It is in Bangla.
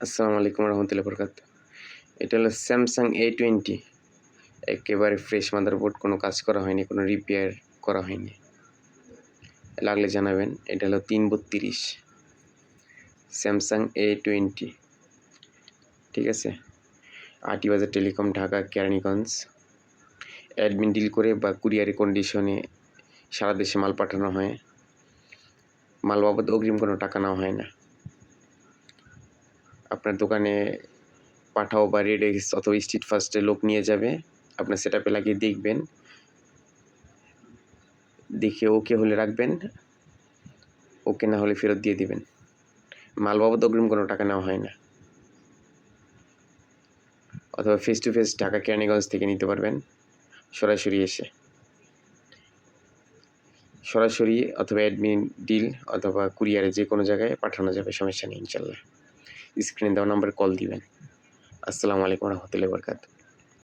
আসসালামু আলাইকুম রহমতুল্লাহ বরকাত এটা হলো স্যামসাং এ টোয়েন্টি একেবারে ফ্রেশ মাদারবোর্ড কোনো কাজ করা হয়নি, কোনো রিপেয়ার করা হয়নি। লাগলে জানাবেন, এটা হলো তিন বত্রিশ স্যামসাং এ টোয়েন্টি ঠিক আছে? Ati Bazar telecom, Dhaka, Keraniganj. Admin deal করে বা কুরিয়ারি কন্ডিশনে সারা দেশে মাল পাঠানো হয়। মাল বাবদ অগ্রিম কোনো টাকা নেওয়া হয় না। আপনার দোকানে পাঠাও বা রেড এক্স অথবা স্ট্রিট ফার্স্টে লোক নিয়ে যাবে, আপনার সেট আপে লাগিয়ে দেখবেন। দেখে ওকে হলে রাখবেন ওকে না হলে ফেরত দিয়ে দিবেন। মাল বাবদ অগ্রিম কোনো টাকা নেওয়া হয় না। অথবা face to face Dhaka Keraniganj থেকে নিতে পারবেন, সরাসরি এসে। সরাসরি অথবা অ্যাডমিন ডিল অথবা কুরিয়ারে যে কোনো জায়গায় পাঠানো যাবে, সমস্যা নেই, ইনশাল্লাহ। স্ক্রিনে দেওয়া নাম্বার কল দিবেন। আসসালামু আলাইকুম রহমতুল্লাহ বরকাত